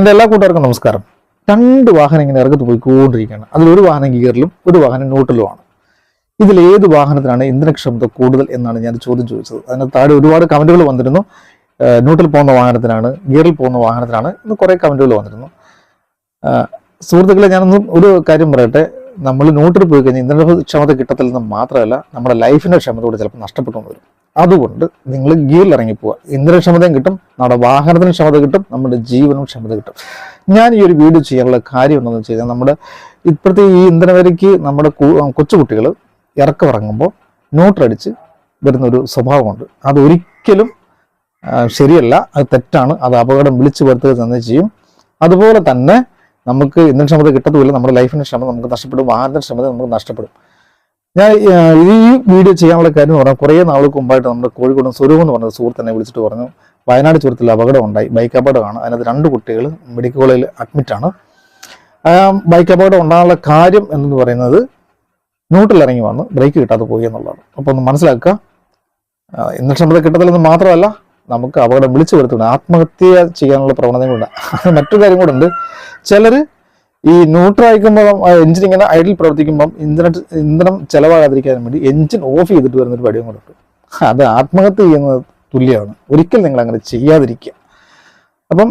എന്റെ എല്ലാ കൂട്ടുകാർക്കും നമസ്കാരം. രണ്ട് വാഹനം ഇങ്ങനെ ഇറക്കത്ത് പോയിക്കൊണ്ടിരിക്കുകയാണ്. അതിലൊരു വാഹനം ഗിയറിലും ഒരു വാഹനം ന്യൂട്രലുമാണ് ഇതിൽ ഏത് വാഹനത്തിനാണ് ഇന്ധനക്ഷമത കൂടുതൽ എന്നാണ് ഞാൻ ചോദ്യം ചോദിച്ചത്. അതിന് താഴെ ഒരുപാട് കമന്റുകൾ വന്നിരുന്നു. ന്യൂട്രൽ പോകുന്ന വാഹനത്തിനാണ് ഗിയറിൽ പോകുന്ന വാഹനത്തിനാണ് ഇന്ന് കുറേ കമന്റുകൾ വന്നിരുന്നു. സുഹൃത്തുക്കളെ ഞാനൊന്ന് ഒരു കാര്യം പറയട്ടെ. നമ്മൾ ന്യൂട്രൽ പോയി കഴിഞ്ഞാൽ ഇന്ധനക്ഷമത കിട്ടത്തില്ലെന്ന് മാത്രമല്ല നമ്മുടെ ലൈഫിന്റെ ക്ഷമത കൂടെ ചിലപ്പോൾ നഷ്ടപ്പെട്ടു വരും. അതുകൊണ്ട് നിങ്ങൾ ഗിയറിൽ ഇറങ്ങിപ്പോവുക ഇന്ധനക്ഷമതയും കിട്ടും നമ്മുടെ വാഹനത്തിന് ക്ഷമത കിട്ടും നമ്മുടെ ജീവനും ക്ഷമത കിട്ടും. ഞാൻ ഈ ഒരു വീഡിയോ ചെയ്യാനുള്ള കാര്യം എന്താണെന്ന് വെച്ച് കഴിഞ്ഞാൽ നമ്മുടെ ഇപ്പോഴത്തെ ഈ ഇന്ധനവരയ്ക്ക് നമ്മുടെ കൊച്ചുകുട്ടികൾ ഇറക്കം ഇറങ്ങുമ്പോൾ ന്യൂട്രടിച്ച് വരുന്നൊരു സ്വഭാവമുണ്ട്. അതൊരിക്കലും ശരിയല്ല അത് തെറ്റാണ് അത് അപകടം വിളിച്ചു വരുത്തുക തന്നെ ചെയ്യും. അതുപോലെ തന്നെ നമുക്ക് ഇന്ധനക്ഷമത കിട്ടത്തുമില്ല നമ്മുടെ ലൈഫിന് ക്ഷമത നമുക്ക് നഷ്ടപ്പെടും വാഹനത്തിന് ക്ഷമത നമുക്ക് നഷ്ടപ്പെടും. ഞാൻ ഈ വീഡിയോ ചെയ്യാനുള്ള കാര്യം എന്ന് പറഞ്ഞാൽ കുറേ നാൾക്ക് മുമ്പായിട്ട് നമ്മുടെ കോഴിക്കോട് സ്വരൂപം എന്ന് പറഞ്ഞ സുഹൃത്ത് തന്നെ വിളിച്ചിട്ട് പറഞ്ഞു വയനാട് ചുരത്തിൽ അപകടം ഉണ്ടായി ബൈക്ക് അപകടമാണ് അതിനകത്ത് രണ്ട് കുട്ടികൾ മെഡിക്കൽ കോളേജിൽ അഡ്മിറ്റാണ് ബൈക്ക് അപകടം ഉണ്ടാകാനുള്ള കാര്യം എന്ന് പറയുന്നത് ന്യൂട്രൽ ഇറങ്ങി വന്ന് ബ്രേക്ക് കിട്ടാതെ പോയി എന്നുള്ളതാണ്. അപ്പോൾ ഒന്ന് മനസ്സിലാക്കുക. ഇന്ധനക്ഷമത കിട്ടത്തില്ലെന്ന് മാത്രമല്ല നമുക്ക് അപകടം വിളിച്ചു വരുത്തുന്നത് ആത്മഹത്യ ചെയ്യാനുള്ള പ്രവണതയും കൂടെ മറ്റൊരു കാര്യം കൂടെ ഉണ്ട്. ചിലർ ഈ ന്യൂട്രൽ അയക്കുമ്പോൾ എഞ്ചിൻ ഇങ്ങനെ ഐഡിൽ പ്രവർത്തിക്കുമ്പോൾ ഇന്ധന ഇന്ധനം ചെലവാകാതിരിക്കാൻ വേണ്ടി എഞ്ചിൻ ഓഫ് ചെയ്തിട്ട് വരുന്നൊരു പടിയും കൂടെ അത് ആത്മഹത്യ ചെയ്യുന്നത് തുല്യമാണ്. ഒരിക്കലും നിങ്ങൾ അങ്ങനെ ചെയ്യാതിരിക്കുക. അപ്പം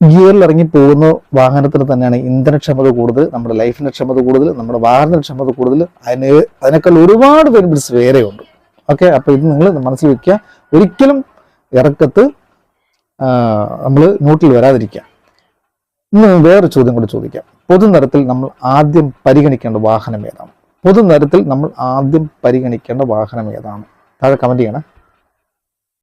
ഗിയറിൽ ഇറങ്ങി പോകുന്ന വാഹനത്തിന് തന്നെയാണ് ഇന്ധനക്ഷമത കൂടുതൽ നമ്മുടെ ലൈഫിന്റെ ക്ഷമത കൂടുതൽ നമ്മുടെ വാഹനത്തിന്റെ ക്ഷമത കൂടുതൽ. അതിന് അതിനേക്കാൾ ഒരുപാട് ബെനിഫിറ്റ്സ് വേറെയുണ്ട് ഓക്കെ അപ്പോൾ ഇത് നിങ്ങൾ മനസ്സിൽ വയ്ക്കുക ഒരിക്കലും ഇറക്കത്ത് നമ്മൾ ന്യൂട്ടിൽ വരാതിരിക്കുക. ഇന്ന് വേറൊരു ചോദ്യം കൂടി ചോദിക്കാം. പൊതുനിരത്തിൽ നമ്മൾ ആദ്യം പരിഗണിക്കേണ്ട വാഹനം ഏതാണ്? പൊതുനിരത്തിൽ നമ്മൾ ആദ്യം പരിഗണിക്കേണ്ട വാഹനം ഏതാണ്? താഴെ കമന്റ് ചെയ്യണേ.